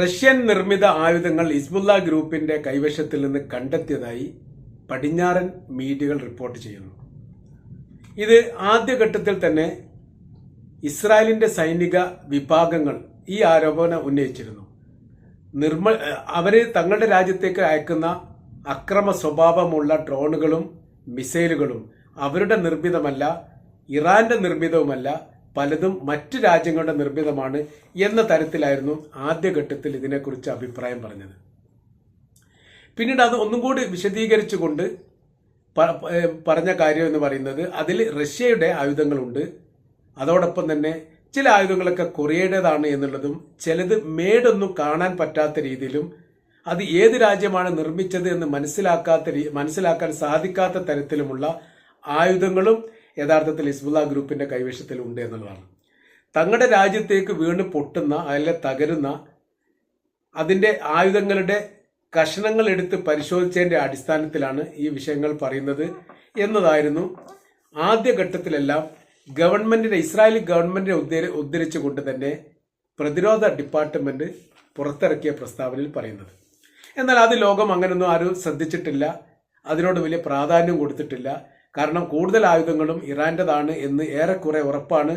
Russian നിർമ്മിത ആയുധങ്ങൾ ഇസ്ബുല്ല ഗ്രൂപ്പിന്റെ കൈവശത്തിൽ നിന്ന് കണ്ടെത്തിയതായി പടിഞ്ഞാറൻ മീഡിയകൾ റിപ്പോർട്ട് ചെയ്യുന്നു. ഇത് ആദ്യഘട്ടത്തിൽ തന്നെ ഇസ്രായേലിന്റെ സൈനിക വിഭാഗങ്ങൾ ഈ ആരോപണം ഉന്നയിച്ചിരുന്നു. നിർമ്മ അവർ തങ്ങളുടെ രാജ്യത്തേക്ക് അയക്കുന്ന അക്രമ സ്വഭാവമുള്ള ഡ്രോണുകളും മിസൈലുകളും അവരുടെ നിർമ്മിതമല്ല ഇറാന്റെ നിർമ്മിതവുമല്ല പലതും മറ്റു രാജ്യങ്ങളുടെ നിർമ്മിതമാണ് എന്ന തരത്തിലായിരുന്നു ആദ്യഘട്ടത്തിൽ ഇതിനെക്കുറിച്ച് അഭിപ്രായം പറഞ്ഞത്. പിന്നീട് അത് ഒന്നും കൂടി വിശദീകരിച്ചുകൊണ്ട് പറഞ്ഞ കാര്യം എന്ന് പറയുന്നത് അതിൽ റഷ്യയുടെ ആയുധങ്ങളുണ്ട്. അതോടൊപ്പം തന്നെ ചില ആയുധങ്ങളൊക്കെ കൊറിയയുടേതാണ് എന്നുള്ളതും ചിലത് മേടൊന്നും കാണാൻ പറ്റാത്ത രീതിയിലും അത് ഏത് രാജ്യമാണ് നിർമ്മിച്ചത് എന്ന് മനസ്സിലാക്കാത്ത മനസ്സിലാക്കാൻ സാധിക്കാത്ത തരത്തിലുമുള്ള ആയുധങ്ങളും യഥാർത്ഥത്തിൽ ഹിസ്ബുല്ല ഗ്രൂപ്പിന്റെ കൈവശത്തിലുണ്ട് എന്നുള്ളതാണ്. തങ്ങളുടെ രാജ്യത്തേക്ക് വീണ് പൊട്ടുന്ന അല്ലെ തകരുന്ന അതിന്റെ ആയുധങ്ങളുടെ കഷണങ്ങൾ എടുത്ത് പരിശോധിച്ചതിന്റെ അടിസ്ഥാനത്തിലാണ് ഈ വിഷയങ്ങൾ പറയുന്നത് എന്നതായിരുന്നു ആദ്യഘട്ടത്തിലെല്ലാം ഗവൺമെന്റിനെ ഇസ്രായേലി ഗവൺമെന്റിനെ ഉദ്ധരി ഉദ്ധരിച്ചുകൊണ്ട് തന്നെ പ്രതിരോധ ഡിപ്പാർട്ട്മെന്റ് പുറത്തിറക്കിയ പ്രസ്താവനയിൽ പറയുന്നത്. എന്നാൽ അത് ലോകം അങ്ങനെയൊന്നും ആരും ശ്രദ്ധിച്ചിട്ടില്ല. അതിനോട് വലിയ പ്രാധാന്യം കൊടുത്തിട്ടില്ല. കാരണം കൂടുതൽ ആയുധങ്ങളും ഇറാന്റേതാണ് എന്ന് ഏറെക്കുറെ ഉറപ്പാണ്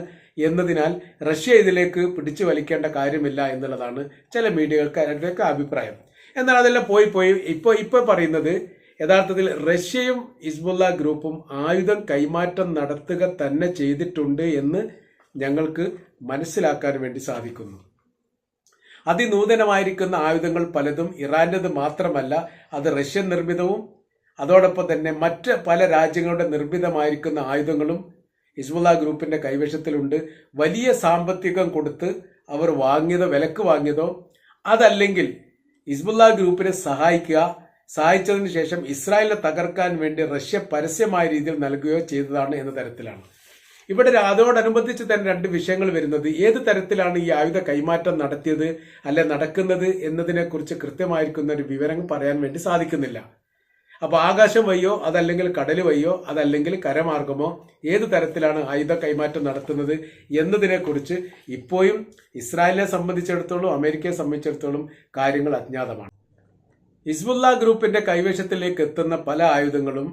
എന്നതിനാൽ റഷ്യ ഇതിലേക്ക് പിടിച്ചു വലിക്കേണ്ട കാര്യമില്ല എന്നുള്ളതാണ് ചില മീഡിയകൾക്ക് അഭിപ്രായം. എന്നാൽ അതെല്ലാം പോയി പോയി ഇപ്പോൾ ഇപ്പോൾ പറയുന്നത് യഥാർത്ഥത്തിൽ റഷ്യയും ഹിസ്ബുല്ല ഗ്രൂപ്പും ആയുധം കൈമാറ്റം നടത്തുക തന്നെ ചെയ്തിട്ടുണ്ട് എന്ന് ഞങ്ങൾക്ക് മനസ്സിലാക്കാൻ വേണ്ടി സാധിക്കുന്നു. അതിനൂതനമായിരിക്കുന്ന ആയുധങ്ങൾ പലതും ഇറാന്റേത് മാത്രമല്ല അത് റഷ്യൻ നിർമ്മിതവും അതോടൊപ്പം തന്നെ മറ്റ് പല രാജ്യങ്ങളുടെ നിർമ്മിതമായിരിക്കുന്ന ആയുധങ്ങളും ഹിസ്ബുല്ല ഗ്രൂപ്പിന്റെ കൈവശത്തിലുണ്ട്. വലിയ സാമ്പത്തികം കൊടുത്ത് അവർ വാങ്ങിയതോ വിലക്ക് വാങ്ങിയതോ അതല്ലെങ്കിൽ ഹിസ്ബുല്ല ഗ്രൂപ്പിനെ സഹായിക്കുക സഹായിച്ചതിന് ശേഷം ഇസ്രായേലിനെ തകർക്കാൻ വേണ്ടി റഷ്യ പരസ്യമായ രീതിയിൽ നൽകുകയോ ചെയ്തതാണ് എന്ന തരത്തിലാണ്. ഇവിടെ അതോടനുബന്ധിച്ച് തന്നെ രണ്ട് വിഷയങ്ങൾ വരുന്നത്. ഏത് തരത്തിലാണ് ഈ ആയുധ കൈമാറ്റം നടത്തിയത് അല്ലെ നടക്കുന്നത് എന്നതിനെക്കുറിച്ച് കൃത്യമായിരിക്കുന്ന ഒരു വിവരം പറയാൻ വേണ്ടി സാധിക്കുന്നില്ല. അപ്പൊ ആകാശം വഴിയോ അതല്ലെങ്കിൽ കടൽ വഴിയോ അതല്ലെങ്കിൽ കരമാർഗമോ ഏത് തരത്തിലാണ് ആയുധ കൈമാറ്റം നടത്തുന്നത് എന്നതിനെ കുറിച്ച് ഇപ്പോഴും ഇസ്രായേലിനെ സംബന്ധിച്ചിടത്തോളം അമേരിക്കയെ സംബന്ധിച്ചിടത്തോളം കാര്യങ്ങൾ അജ്ഞാതമാണ്. ഹിസ്ബുല്ല ഗ്രൂപ്പിന്റെ കൈവശത്തിലേക്ക് എത്തുന്ന പല ആയുധങ്ങളും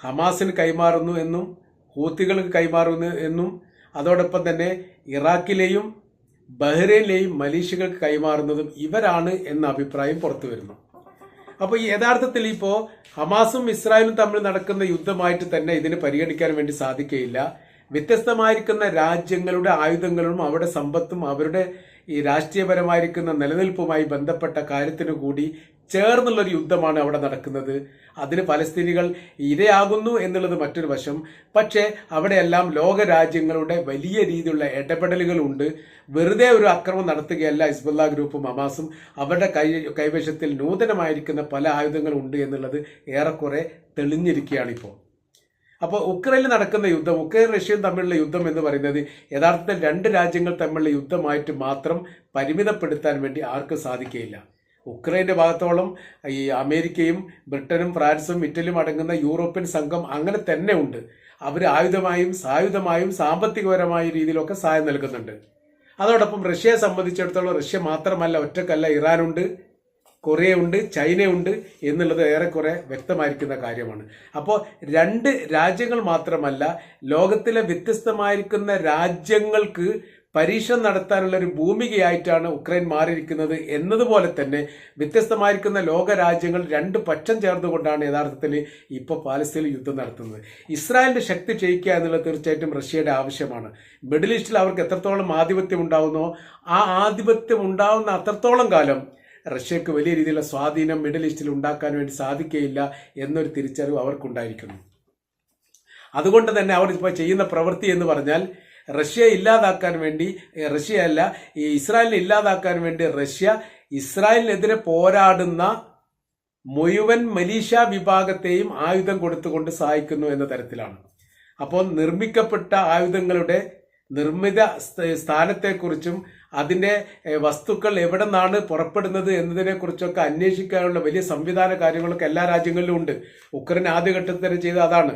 ഹമാസിന് കൈമാറുന്നു എന്നും ഹൂത്തികൾക്ക് കൈമാറുന്നു എന്നും അതോടൊപ്പം തന്നെ ഇറാഖിലെയും ബഹ്റൈനിലെയും മലീഷ്യകൾക്ക് കൈമാറുന്നതും ഇവരാണ് എന്ന അഭിപ്രായം പുറത്തു വരുന്നു അപ്പോൾ യഥാർത്ഥത്തിൽ ഇപ്പോ ഹമാസും ഇസ്രായേലും തമ്മിൽ നടക്കുന്ന യുദ്ധമായിട്ട് തന്നെ ഇതിനെ പരിഗണിക്കാൻ വേണ്ടി സാധിക്കുകയില്ല വ്യത്യസ്തമായിരിക്കുന്ന രാജ്യങ്ങളുടെ ആയുധങ്ങളും അവരുടെ സമ്പത്തും അവരുടെ ഈ രാഷ്ട്രീയപരമായിരിക്കുന്ന നിലനിൽപ്പുമായി ബന്ധപ്പെട്ട കാര്യത്തിനു കൂടി ചേർന്നുള്ളൊരു യുദ്ധമാണ് അവിടെ നടക്കുന്നത്. അതിന് പലസ്തീനികൾ ഇരയാകുന്നു എന്നുള്ളത് മറ്റൊരു വശം. പക്ഷേ അവിടെയെല്ലാം ലോക രാജ്യങ്ങളുടെ വലിയ രീതിയിലുള്ള ഇടപെടലുകളുണ്ട്. വെറുതെ ഒരു അക്രമം നടത്തുകയല്ല ഹിസ്ബുല്ല ഗ്രൂപ്പും അമാസും അവരുടെ കൈ കൈവശത്തിൽ നൂതനമായിരിക്കുന്ന പല ആയുധങ്ങളുണ്ട് എന്നുള്ളത് ഏറെക്കുറെ തെളിഞ്ഞിരിക്കുകയാണ് ഇപ്പോൾ അപ്പോൾ ഉക്രൈനിൽ നടക്കുന്ന യുദ്ധം ഉക്രൈൻ റഷ്യയും തമ്മിലുള്ള യുദ്ധം എന്ന് പറയുന്നത് യഥാർത്ഥത്തിൽ രണ്ട് രാജ്യങ്ങൾ തമ്മിലുള്ള യുദ്ധമായിട്ട് മാത്രം പരിമിതപ്പെടുത്താൻ വേണ്ടി ആർക്കും സാധിക്കുകയില്ല. ഉക്രൈന്റെ ഭാഗത്തോളം ഈ അമേരിക്കയും ബ്രിട്ടനും ഫ്രാൻസും ഇറ്റലിയും അടങ്ങുന്ന യൂറോപ്യൻ സംഘം അങ്ങനെ തന്നെ ഉണ്ട്. അവർ ആയുധമായും സായുധമായും സാമ്പത്തികപരമായ രീതിയിലൊക്കെ സഹായം നൽകുന്നുണ്ട്. അതോടൊപ്പം റഷ്യയെ സംബന്ധിച്ചിടത്തോളം റഷ്യ മാത്രമല്ല ഒറ്റക്കല്ല ഇറാനുണ്ട്. കൊറിയയുണ്ട് ചൈനയുണ്ട് എന്നുള്ളത് ഏറെക്കുറെ വ്യക്തമായിരിക്കുന്ന കാര്യമാണ്. അപ്പോൾ രണ്ട് രാജ്യങ്ങൾ മാത്രമല്ല ലോകത്തിലെ വ്യത്യസ്തമായിരിക്കുന്ന രാജ്യങ്ങൾക്ക് പരീക്ഷ നടത്താനുള്ള ഒരു ഭൂമികയായിട്ടാണ് ഉക്രൈൻ മാറിയിരിക്കുന്നത് എന്നതുപോലെ തന്നെ വ്യത്യസ്തമായിരിക്കുന്ന ലോക രാജ്യങ്ങൾ രണ്ട് പക്ഷം ചേർന്നുകൊണ്ടാണ് യഥാർത്ഥത്തിൽ ഇപ്പോൾ പാലസ്തീനിൽ യുദ്ധം നടത്തുന്നത്. ഇസ്രായേലിന്റെ ശക്തി ക്ഷയിക്കുക എന്നുള്ളത് തീർച്ചയായിട്ടും റഷ്യയുടെ ആവശ്യമാണ്. മിഡിൽ ഈസ്റ്റിൽ അവർക്ക് എത്രത്തോളം ആധിപത്യം ഉണ്ടാവുന്നോ ആ ആധിപത്യം ഉണ്ടാവുന്ന അത്രത്തോളം കാലം റഷ്യക്ക് വലിയ രീതിയിലുള്ള സ്വാധീനം മിഡിൽ ഈസ്റ്റിൽ ഉണ്ടാക്കാൻ വേണ്ടി സാധിക്കുകയില്ല എന്നൊരു തിരിച്ചറിവ് അവർക്കുണ്ടായിരിക്കുന്നു. അതുകൊണ്ട് തന്നെ അവർ ഇപ്പോൾ ചെയ്യുന്ന പ്രവൃത്തി എന്ന് പറഞ്ഞാൽ റഷ്യ ഇല്ലാതാക്കാൻ വേണ്ടി റഷ്യ അല്ല ഈ ഇസ്രായേലിനെ ഇല്ലാതാക്കാൻ വേണ്ടി റഷ്യ ഇസ്രായേലിനെതിരെ പോരാടുന്ന മുഴുവൻ മലീഷ്യ വിഭാഗത്തെയും ആയുധം കൊടുത്തുകൊണ്ട് സഹായിക്കുന്നു എന്ന തരത്തിലാണ്. അപ്പോൾ നിർമ്മിക്കപ്പെട്ട ആയുധങ്ങളുടെ നിർമ്മിത സ്ഥ- സ്ഥാനത്തെക്കുറിച്ചും അതിന്റെ വസ്തുക്കൾ എവിടെ നിന്നാണ് പുറപ്പെടുന്നത് എന്നതിനെക്കുറിച്ചൊക്കെ അന്വേഷിക്കാനുള്ള വലിയ സംവിധാന കാര്യങ്ങളൊക്കെ എല്ലാ രാജ്യങ്ങളിലും ഉണ്ട്. ഉക്രൈൻ ആദ്യഘട്ടത്തിൽ തന്നെ ചെയ്ത അതാണ്.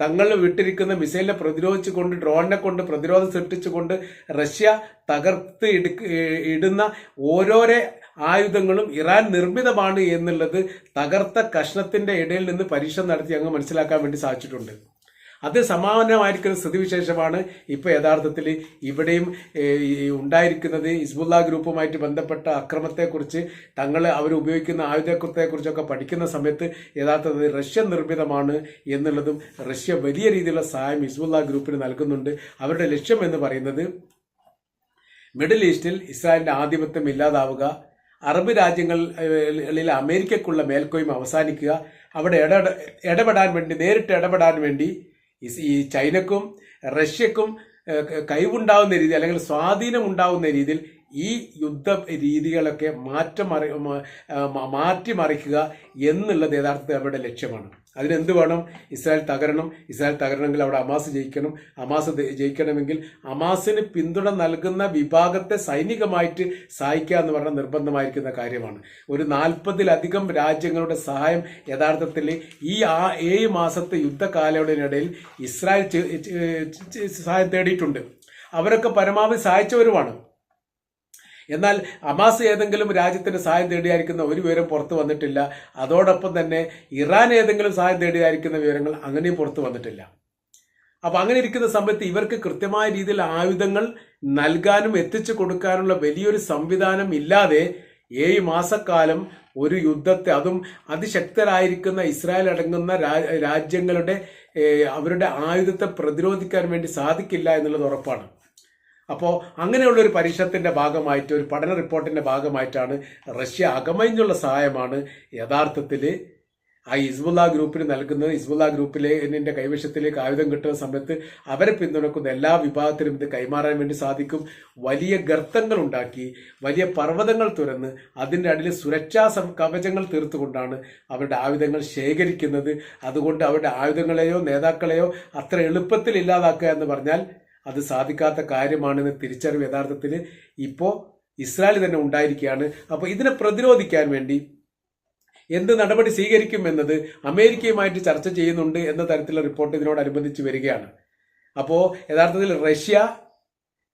തങ്ങൾ വിട്ടിരിക്കുന്ന മിസൈലിനെ പ്രതിരോധിച്ചുകൊണ്ട് ഡ്രോണിനെ കൊണ്ട് പ്രതിരോധം സൃഷ്ടിച്ചുകൊണ്ട് റഷ്യ തകർത്ത് ഇടുന്ന ഓരോരോ ആയുധങ്ങളും ഇറാൻ നിർമ്മിതമാണ് എന്നുള്ളത് തകർത്ത കഷ്ണത്തിന്റെ ഇടയിൽ നിന്ന് പരീക്ഷ നടത്തി അങ്ങ് മനസ്സിലാക്കാൻ വേണ്ടി സാധിച്ചിട്ടുണ്ട്. അത് സമാനമായിരിക്കുന്ന സ്ഥിതിവിശേഷമാണ് ഇപ്പോൾ യഥാർത്ഥത്തിൽ ഇവിടെയും ഉണ്ടായിരിക്കുന്നത്. ഹിസ്ബുല്ല ഗ്രൂപ്പുമായിട്ട് ബന്ധപ്പെട്ട അക്രമത്തെക്കുറിച്ച് തങ്ങൾ അവർ ഉപയോഗിക്കുന്ന ആയുധത്തെക്കുറിച്ചൊക്കെ പഠിക്കുന്ന സമയത്ത് യഥാർത്ഥത്തിൽ റഷ്യ നിർമ്മിതമാണ് എന്നുള്ളതും റഷ്യ വലിയ രീതിയിലുള്ള സഹായം ഹിസ്ബുല്ല ഗ്രൂപ്പിന് നൽകുന്നുണ്ട്. അവരുടെ ലക്ഷ്യം എന്ന് പറയുന്നത് മിഡിൽ ഈസ്റ്റിൽ ഇസ്രായേലിന്റെ ആധിപത്യം ഇല്ലാതാവുക അറബ് രാജ്യങ്ങളിൽ അമേരിക്കക്കുള്ള മേൽക്കോയ്മ അവസാനിക്കുക അവിടെ ഇട ഇടപെടാൻ വേണ്ടി നേരിട്ട് ഇടപെടാൻ വേണ്ടി ഈ ചൈനക്കും റഷ്യക്കും കഴിവുണ്ടാവുന്ന രീതി അല്ലെങ്കിൽ സ്വാധീനം ഉണ്ടാവുന്ന രീതിയിൽ ഈ യുദ്ധ രീതികളൊക്കെ മാറ്റമറി മാറ്റിമറിക്കുക എന്നുള്ളത് യഥാർത്ഥത്തിൽ അവരുടെ ലക്ഷ്യമാണ്. അതിനെന്ത് വേണം? ഇസ്രായേൽ തകരണം. ഇസ്രായേൽ തകരണമെങ്കിൽ അവിടെ അമാസ് ജയിക്കണം. അമാസ് ജയിക്കണമെങ്കിൽ അമാസിന് പിന്തുണ നൽകുന്ന വിഭാഗത്തെ സൈനികമായിട്ട് സഹായിക്കുക എന്ന് പറഞ്ഞ നിർബന്ധമായിരിക്കുന്ന കാര്യമാണ്. ഒരു നാൽപ്പതിലധികം രാജ്യങ്ങളുടെ സഹായം യഥാർത്ഥത്തിൽ ഈ ആ ഏഴ് മാസത്തെ യുദ്ധകാലയളവിനിടയിൽ ഇസ്രായേൽ സഹായം തേടിയിട്ടുണ്ട്. അവരൊക്കെ പരമാവധി സഹായിച്ചവരുമാണ്. എന്നാൽ അമാസ് ഏതെങ്കിലും രാജ്യത്തിന് സഹായം തേടിയായിരിക്കുന്ന ഒരു വിവരം പുറത്തു വന്നിട്ടില്ല. അതോടൊപ്പം തന്നെ ഇറാൻ ഏതെങ്കിലും സഹായം തേടിയായിരിക്കുന്ന വിവരങ്ങൾ അങ്ങനെയും പുറത്തു വന്നിട്ടില്ല. അപ്പൊ അങ്ങനെ ഇരിക്കുന്ന സമയത്ത് ഇവർക്ക് കൃത്യമായ രീതിയിൽ ആയുധങ്ങൾ നൽകാനും എത്തിച്ചു കൊടുക്കാനുള്ള വലിയൊരു സംവിധാനം ഇല്ലാതെ ഏഴ് മാസക്കാലം ഒരു യുദ്ധത്തെ അതും അതിശക്തരായിരിക്കുന്ന ഇസ്രായേൽ അടങ്ങുന്ന രാജ്യങ്ങളുടെ അവരുടെ ആയുധത്തെ പ്രതിരോധിക്കാൻ വേണ്ടി സാധിക്കില്ല എന്നുള്ളത് ഉറപ്പാണ്. അപ്പോൾ അങ്ങനെയുള്ള ഒരു പരീക്ഷണത്തിന്റെ ഭാഗമായിട്ട് ഒരു പഠന റിപ്പോർട്ടിന്റെ ഭാഗമായിട്ടാണ് റഷ്യ അകമഴിഞ്ഞുള്ള സഹായമാണ് യഥാർത്ഥത്തിൽ ആ ഇസ്ബുല്ല ഗ്രൂപ്പിന് നൽകുന്നത്. ഇസ്ബുല്ല ഗ്രൂപ്പിലെ എന്നിന്റെ കൈവശത്തിലേക്ക് ആയുധം കിട്ടുന്ന സമയത്ത് അവരെ പിന്തുണക്കുന്ന എല്ലാ വിഭാഗത്തിനും ഇത് കൈമാറാൻ വേണ്ടി സാധിക്കും. വലിയ ഗർത്തങ്ങൾ ഉണ്ടാക്കി വലിയ പർവതങ്ങൾ തുറന്ന് അതിന്റെ അടിയിൽ സുരക്ഷാ കവചങ്ങൾ തീർത്തുകൊണ്ടാണ് അവരുടെ ആയുധങ്ങൾ ശേഖരിക്കുന്നത്. അതുകൊണ്ട് അവരുടെ ആയുധങ്ങളെയോ നേതാക്കളെയോ അത്ര എളുപ്പത്തിൽ ഇല്ലാതാക്കുക എന്ന് പറഞ്ഞാൽ അത് സാധിക്കാത്ത കാര്യമാണെന്ന് തിരിച്ചറിവ് യഥാർത്ഥത്തിൽ ഇപ്പോൾ ഇസ്രായേൽ തന്നെ ഉണ്ടായിരിക്കുകയാണ്. അപ്പോൾ ഇതിനെ പ്രതിരോധിക്കാൻ വേണ്ടി എന്ത് നടപടി സ്വീകരിക്കും സ്വീകരിക്കുമെന്നത് അമേരിക്കയുമായിട്ട് ചർച്ച ചെയ്യുന്നുണ്ട് എന്ന തരത്തിലുള്ള റിപ്പോർട്ട് ഇതിനോടനുബന്ധിച്ച് വരികയാണ്. അപ്പോൾ യഥാർത്ഥത്തിൽ റഷ്യ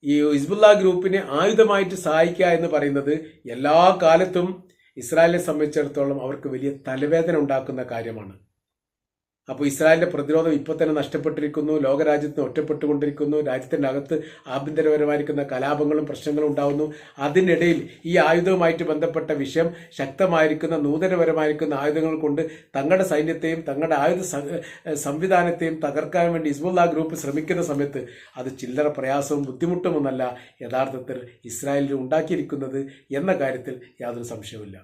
ഈ ഹിസ്ബുല്ല ഗ്രൂപ്പിനെ ആയുധമായിട്ട് സഹായിക്കുക എന്ന് പറയുന്നത് എല്ലാ കാലത്തും ഇസ്രായേലിനെ സംബന്ധിച്ചിടത്തോളം അവർക്ക് വലിയ തലവേദന ഉണ്ടാക്കുന്ന കാര്യമാണ്. അപ്പോൾ ഇസ്രായേലിന്റെ പ്രതിരോധം ഇപ്പോൾ തന്നെ നഷ്ടപ്പെട്ടിരിക്കുന്നു ലോകരാജ്യത്തിന് ഒറ്റപ്പെട്ടുകൊണ്ടിരിക്കുന്നു രാജ്യത്തിന്റെ അകത്ത് ആഭ്യന്തരപരമായിരിക്കുന്ന കലാപങ്ങളും പ്രശ്നങ്ങളും ഉണ്ടാകുന്നു അതിനിടയിൽ ഈ ആയുധവുമായിട്ട് ബന്ധപ്പെട്ട വിഷയം ശക്തമായിരിക്കുന്ന നൂതനപരമായിരിക്കുന്ന ആയുധങ്ങൾ കൊണ്ട് തങ്ങളുടെ സൈന്യത്തെയും തങ്ങളുടെ ആയുധ സംവിധാനത്തെയും തകർക്കാൻ വേണ്ടി ഇസ്ബുല്ല ഗ്രൂപ്പ് ശ്രമിക്കുന്ന സമയത്ത് അത് ചില്ലറ പ്രയാസവും ബുദ്ധിമുട്ടുമൊന്നല്ല യഥാർത്ഥത്തിൽ ഇസ്രായേലിൽ ഉണ്ടാക്കിയിരിക്കുന്നത് എന്ന കാര്യത്തിൽ യാതൊരു സംശയവുമില്ല.